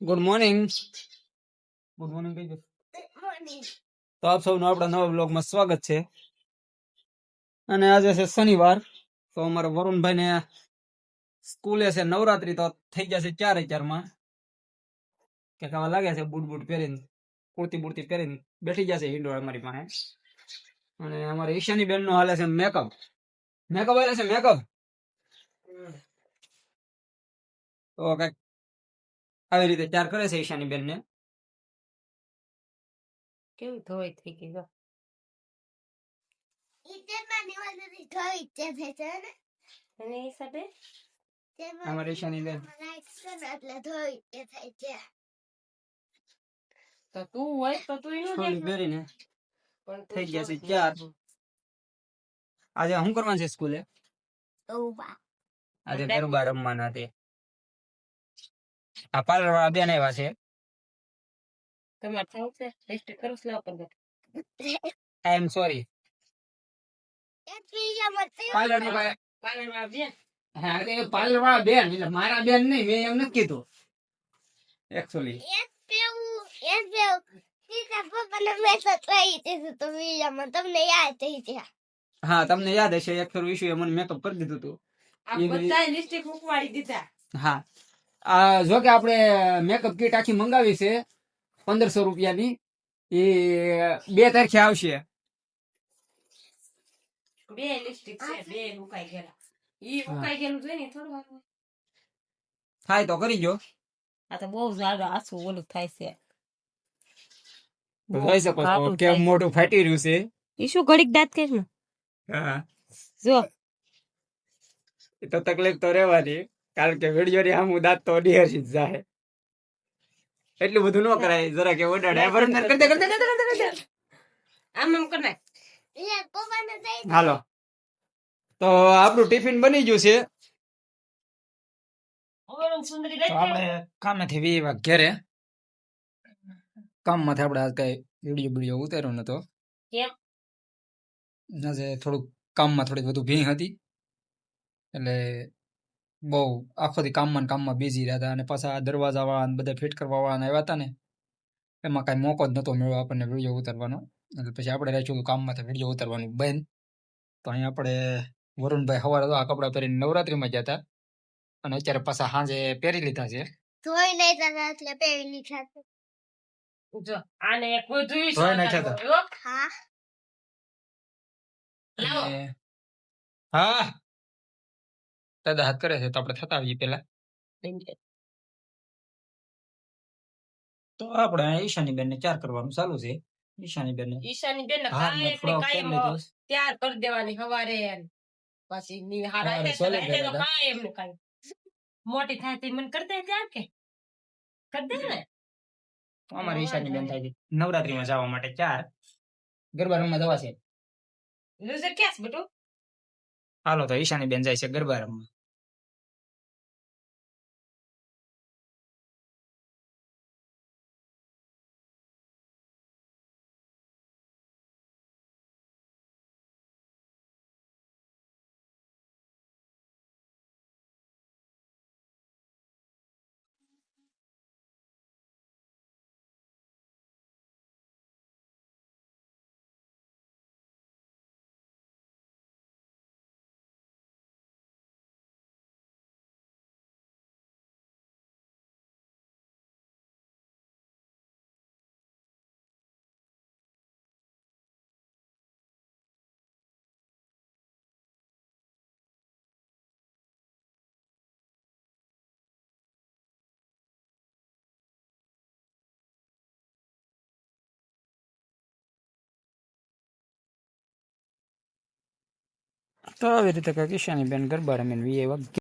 Good morning good morning કહી દો તો આપ સૌનું આપણા નવા બ્લોગમાં સ્વાગત છે. અને આજે છે શનિવાર તો અમારા વરુણભાઈ ને સ્કૂલે છે નવરાત્રી તો થઈ જશે ચાર ચારમાં. કે ખાવા લાગે છે બૂટ બૂટ પહેરીને કુર્તી બુર્તી પહેરીને બેઠી જશે હિન્ડોળ અમારી પાસે. અને અમારે ઈશાની બેન નો હાલે છે મેકઅપ. મેકઅપ હાલે છે મેકઅપ? તો કંઈક આવી રીતે ચાર કરે છે ઈશાની બેન ને કેવું ધોઈ થઈ ગઈ જો. અને એ હિસાબે અમારે ઈશાની બેન. તો તું હોય તો તું એનું છોલી દેખ. પહેરીને પણ થઈ ગયા છે છોડ આજે શું કરવાનું છે સ્કૂલે? આજે. ગરબા રમવાના આ પાર્લર વાળા બેન આવ્યા છે. તમારે થવું છે ટેસ્ટ કરો સ્લો પર આઈ એમ સોરી પાર્લર નો કાંઈ- પાર્લરમાં બેન? હા અરે પાર્લર વાળા બેન એટલે મારા બેન નહીં મેં એમ નથી કીધું. એકચ્યુઅલી તમને યાદ થઈ ગયા હા તમને યાદ હશે એક ફેર વિશુ મને મેકઅપ કરી દીધું હતું આ બધા લિપસ્ટિક મૂકવાડી દીધા. હા. આ જો કે આપણે મેકઅપ કીટ આખી મંગાવી છે પંદરસો રૂપિયાની. એ બે તારીખે આવશે. બે લિપસ્ટિક છે બે મુકાઈ ગયેલા. ઈ મુકાઈ ગયેલું જોઈ ને થોડું થાય તો કરી જો આ તો બહુ સારું આછું ઓલું થાય છે. જોઈ શકો છો કેમ મોટું ફાટી રહ્યું છે. ઈ શું ઘડીક દાંત કે હા. જો. એ તો તકલીફ તો રહેવાની. કારણ કે વીડિયો ની આમ દાંત તો ડિહરી જ જાય એટલું બધું ન કરાય જરા કે ઓડાડે બરાબર કરી દે, કરી દે, કરી દે, કરી દે, આમ આમ કર નાખ હાલો. તો આપણું ટિફિન બની ગયું છે. આપણે કામેથી વી વાગ ઘેરે. કામમાંથી આપણે આજ કઈ વીડિયો વીડિયો ઉતાર્યો નતો. કેમ? આજે થોડુંક કામમાં થોડી વધુ ભીંગ હતી. એટલે બહુ આખો દી કામમાં ને કામમાં બિઝી રહ્યા હતા અને પાછા દરવાજા વાળા ને બધા ફિટ કરવા વાળા આવ્યા હતા ને એમાં કાંઈ મોકો જ નહોતો મળ્યો આપણને વીડિયો ઉતારવાનો. એટલે પછી આપણે રાખ્યું કામમાં કામમાંથી વીડિયો ઉતારવાનું બંધ. તો અહીંયા આપણે વરુણભાઈ સવારે તો આ કપડાં પહેરીને નવરાત્રીમાં ગયા હતા. અને અત્યારે પાછા સાંજે પહેરી લીધા છે. ધોઈ નહીં એટલે પહેરી લીધા છે. આને કોઈ ધોઈ નાખ્યા તા. હા. હા. દાદા હાથ કરે છે તો આપણે થતા આવીએ પેલા તો આપણે ઈશાની બેન ને ચાર કરવાનું ચાલુ છે ઈશાની બેન ઈશાની બેન કાયમ પહેરી કરી દેવાની હવારે પછી એટલે. મોટી થાય તે મને કરી દે ત્યાં કે કરી દે ને અમારી ઈશાની બેન થાય છે નવરાત્રીમાં જવા માટે ચાર ગરબા રમવા જવા છે ક્યાં છે હાલો તો ઈશાની બેન જાય છે ગરબા રમવા તો આવી રીતે કંઈક ઈશાની બેન ગરબા રમીને વી